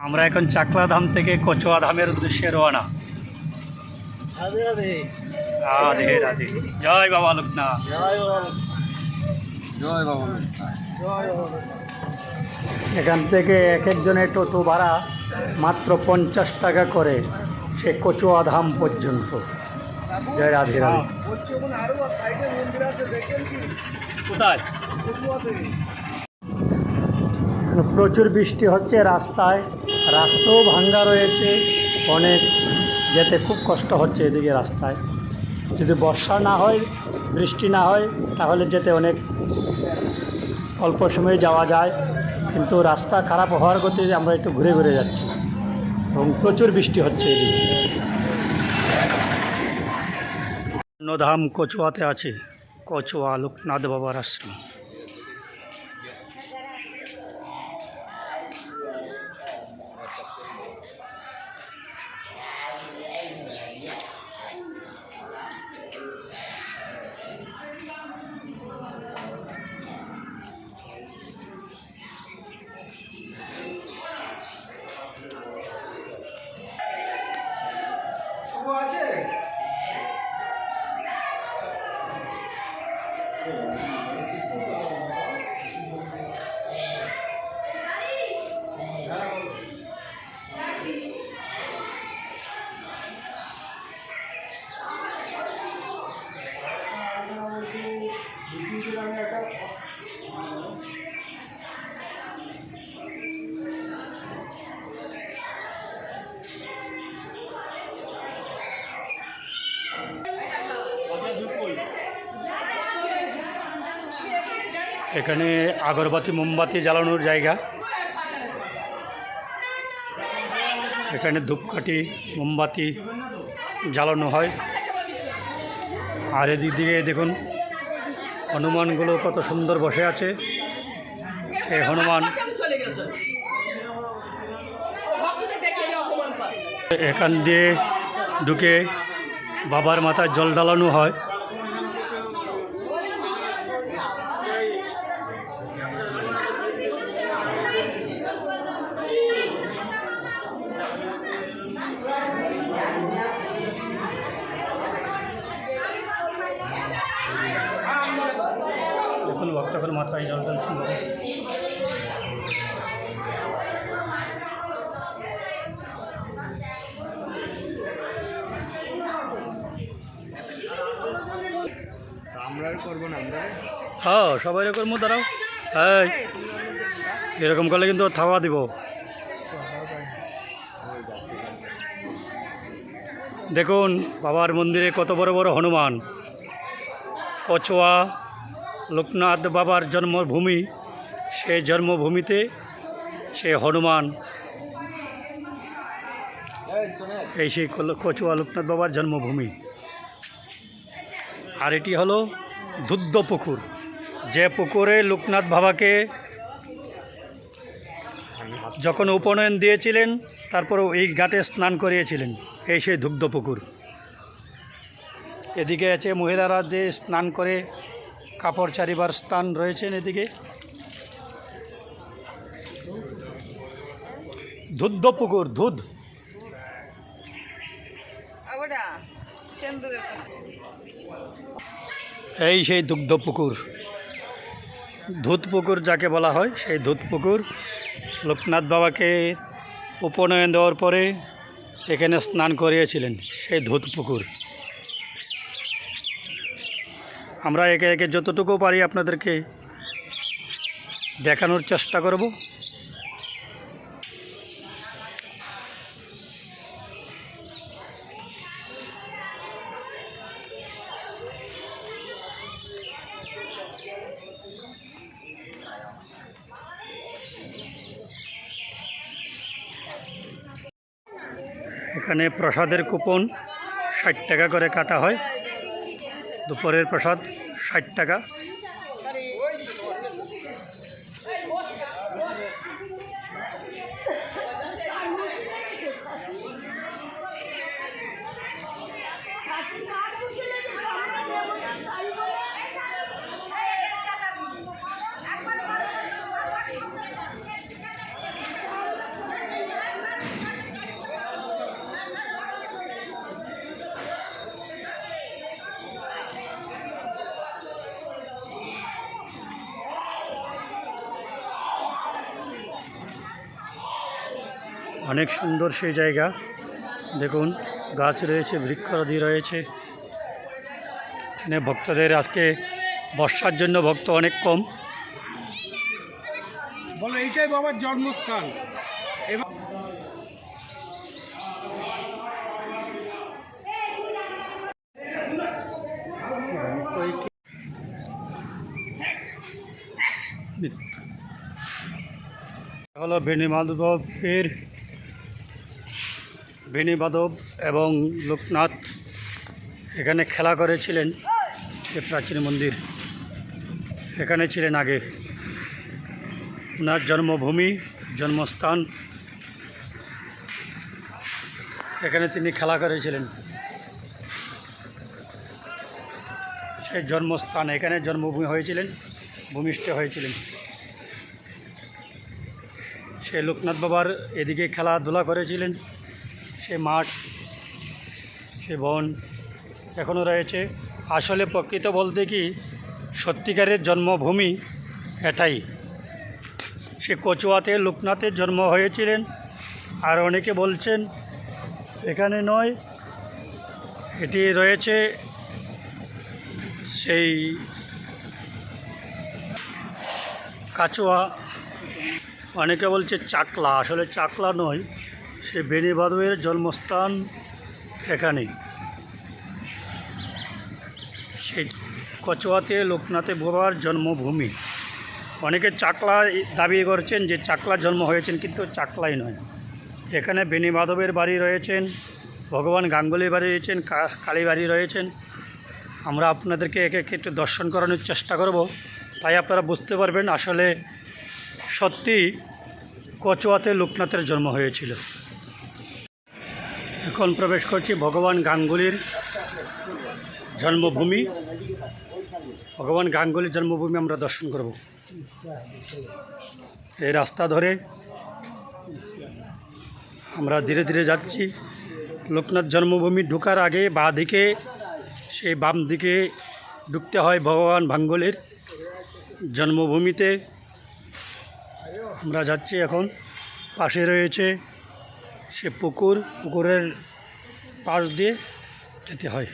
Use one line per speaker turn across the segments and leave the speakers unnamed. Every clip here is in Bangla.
আমরা এখন চাকলা ধাম থেকে কচুয়া ধামের উদ্দেশ্যে রওনা।
রাধে রাধে।
রাধে রাধে। জয় বাবা লোকনাথ।
জয় বাবা জয় বাবা জয় বাবা
এখান থেকে এক একজনের টোটো ভাড়া মাত্র পঞ্চাশ টাকা করে সে কচুয়া ধাম পর্যন্ত। জয় রাধে রাধে।
হচ্ছে ওখানে আরও সাইডে মন্দির আছে দেখেন কি?
কোথায়? প্রচুর বৃষ্টি হচ্ছে রাস্তায়। রাস্তাও ভাঙ্গা রয়েছে। অনেক যেতে খুব কষ্ট হচ্ছে এদিকে রাস্তায়। যদি বর্ষা না হয়, বৃষ্টি না হয়, তাহলে যেতে অনেক অল্প সময়ে যাওয়া যায়। কিন্তু রাস্তা খারাপ হওয়ার গতি আমরা একটু ঘুরে ঘুরে যাচ্ছি। এবং প্রচুর বৃষ্টি হচ্ছে এদিকে। ধাম কচুয়াতে আছে। কচুয়া লোকনাথ বাবার আশ্রম। এখানে আগরবাতি, মোমবাতি জ্বালানোর জায়গা। এখানে ধূপকাঠি, মোমবাতি জ্বালানো হয়। আর এদিক দিকে দেখুন, হনুমানগুলো কত সুন্দর বসে আছে। সেই হনুমান এখান দিয়ে ঢুকে বাবার মাথায় জল ঢালানো হয়। ভক্তগণ মাথায় জল।
আমরা করব না আমরা
হ্যাঁ সবাই এরকম দাঁড়াও। হ্যাঁ এরকম করলে কিন্তু থাওয়া দিব। দেখুন বাবার মন্দিরে কত বড় বড় হনুমান। কচুয়া লোকনাথ বাবার জন্মভূমি সেই জন্মভূমিতে সে হনুমান।
এই
সেই কচুয়া লোকনাথ বাবার জন্মভূমি। আর এটি হলো দুদ্ধ পুকুর। যে পুকুরে লোকনাথ বাবাকে যখন উপনয়ন দিয়েছিলেন তারপর এই ঘাটে স্নান করিয়েছিলেন, এই সেই দুগ্ধ পুকুর। এদিকে আছে মহিলারা যে স্নান করে কাপড় চারিবার স্থান রয়েছেন এদিকে। দুদ্ধ পুকুর
সেন্দুরে
এই সেই দুগ্ধ পুকুর। ধুত পুকুর যাকে বলা হয় সেই ধুত পুকুর। লোকনাথ বাবাকে উপনয়ন দেওয়ার পরে এখানে স্নান করিয়েছিলেন সেই ধুত পুকুর। আমরা একে একে যতটুকু পারি আপনাদেরকে দেখানোর চেষ্টা করব। এখানে প্রসাদের কুপন ষাট টাকা করে কাটা হয়। দুপুরের প্রসাদ ষাট টাকা। অনেক সুন্দর সেই জায়গা। দেখুন গাছ রয়েছে বৃক্ষরাদি রয়েছে। এখানে ভক্তদের আজকে বর্ষার জন্য ভক্ত অনেক কম।
বলে এইটাই বাবার জন্মস্থান। এবার
হলো বেণী মাধবের বেণী মাধব এবং লোকনাথ এখানে খেলা করেছিলেন যে প্রাচীন মন্দির। এখানে ছিলেন আগে। ওনার জন্মভূমি, জন্মস্থান। এখানে তিনি খেলা করেছিলেন। সেই জন্মস্থান, এখানে জন্মভূমি হয়েছিলেন, ভূমিষ্ঠ হয়েছিলেন। সে লোকনাথ বাবার এদিকে খেলাধুলা করেছিলেন। সে মাঠ, সে বন এখনও রয়েছে। আসলে প্রকৃত বলতে কি, সত্যিকারের জন্মভূমি এটাই। সে কচুয়াতে লোকনাথের জন্ম হয়েছিলেন। আর অনেকে বলছেন, এখানে নয়, এটি রয়েছে সেই কাচুয়া। অনেকে বলছে চাকলা, আসলে চাকলা নয়। সে বেনি বাদবের জন্মস্থান এখানে সেই কচুয়াতে, লোকনাথে বাবার জন্মভূমি। অনেকে চাকলা দাবি করছেন যে চাকলা জন্ম হয়েছেন, কিন্তু চাকলাই নয়। এখানে বেনি মাধবের বাড়ি রয়েছেন, ভগবান গাঙ্গুলির বাড়ি রয়েছেন কালী বাড়ি রয়েছেন। আমরা আপনাদেরকে একে একে একটু দর্শন করানোর চেষ্টা করব। তাই আপনারা বুঝতে পারবেন আসলে সত্যি কচুয়াতে, লোকনাথের জন্ম হয়েছিল। এখন প্রবেশ করছি ভগবান গাঙ্গুলির জন্মভূমি। ভগবান গাঙ্গুলির জন্মভূমি আমরা দর্শন করব। এই রাস্তা ধরে আমরা ধীরে ধীরে যাচ্ছি। লোকনাথ জন্মভূমি ঢোকার আগে বা দিকে, সেই বাম দিকে ঢুকতে হয় ভগবান ভাঙ্গলের জন্মভূমিতে। আমরা যাচ্ছি এখন, পাশে রয়েছে সে পুকুর, পুকুরের পাশ দিয়ে যেতে হয়।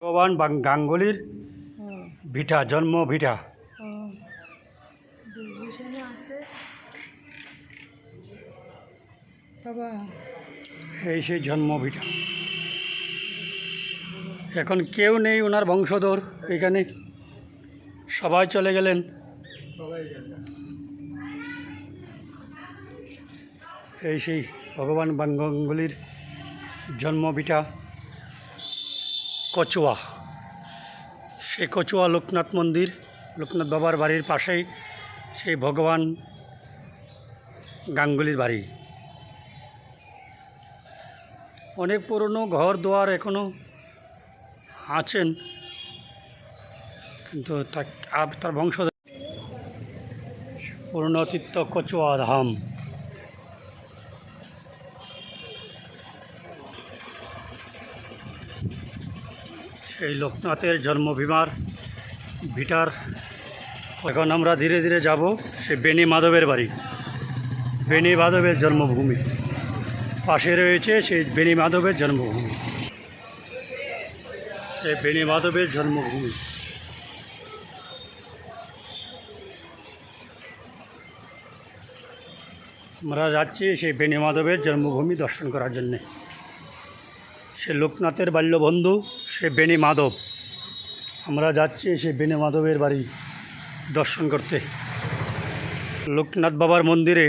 ভগবান গাঙ্গুলির ভিটা, জন্ম ভিটা। এই সেই জন্ম ভিটা। এখন কেউ নেই ওনার বংশধর এখানে। সবাই চলে গেলেন। এই সেই ভগবান বাঙ্গলির জন্মভিটা কচুয়া। সেই কচুয়া লোকনাথ মন্দির, লোকনাথ বাবার বাড়ির পাশেই সেই ভগবান গাঙ্গুলির বাড়ি। অনেক পুরনো ঘর দুয়ার এখনও আছেন, কিন্তু তার বংশ পূর্ণতীর্থ কচুয়া ধাম। সেই লোকনাথের জন্মভিমার ভিটার। এখন আমরা ধীরে ধীরে যাব সে বেনি মাধবের বাড়ি। বেনি মাধবের জন্মভূমি। পাশে রয়েছে সেই বেনি মাধবের জন্মভূমি। সে বেনি মাধবের জন্মভূমি। আমরা যাচ্ছি সেই বেনি মাধবের জন্মভূমি দর্শন করার জন্যে। সে লোকনাথের বাল্যবন্ধু সে বেনি মাধব। আমরা যাচ্ছি সে বেনি মাধবের বাড়ি দর্শন করতে। লোকনাথ বাবার মন্দিরে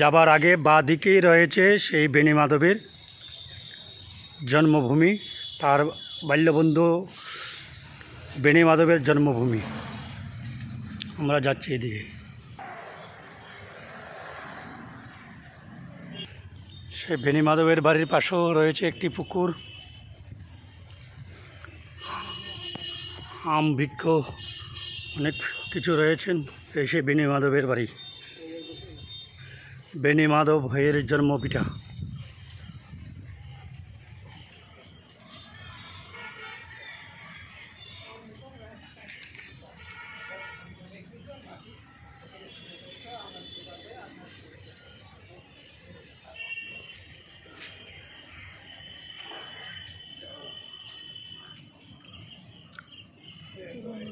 যাবার আগে বা দিকেই রয়েছে সেই বেনি মাধবের জন্মভূমি। তার বাল্যবন্ধু বেনি মাধবের জন্মভূমি। আমরা যাচ্ছি এদিকে। সে বেনি মাধবের বাড়ির পাশেও রয়েছে একটি পুকুর। আম বৃক্ষ অনেক কিছু রয়েছেন। এই বেনি মাধবের বাড়ি। বেনি মাধব ভাইয়ের জন্মপিঠা।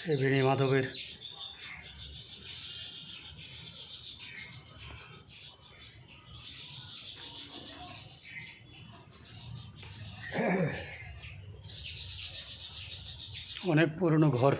সে বেণী মাধবের। অনেক পুরনো ঘর।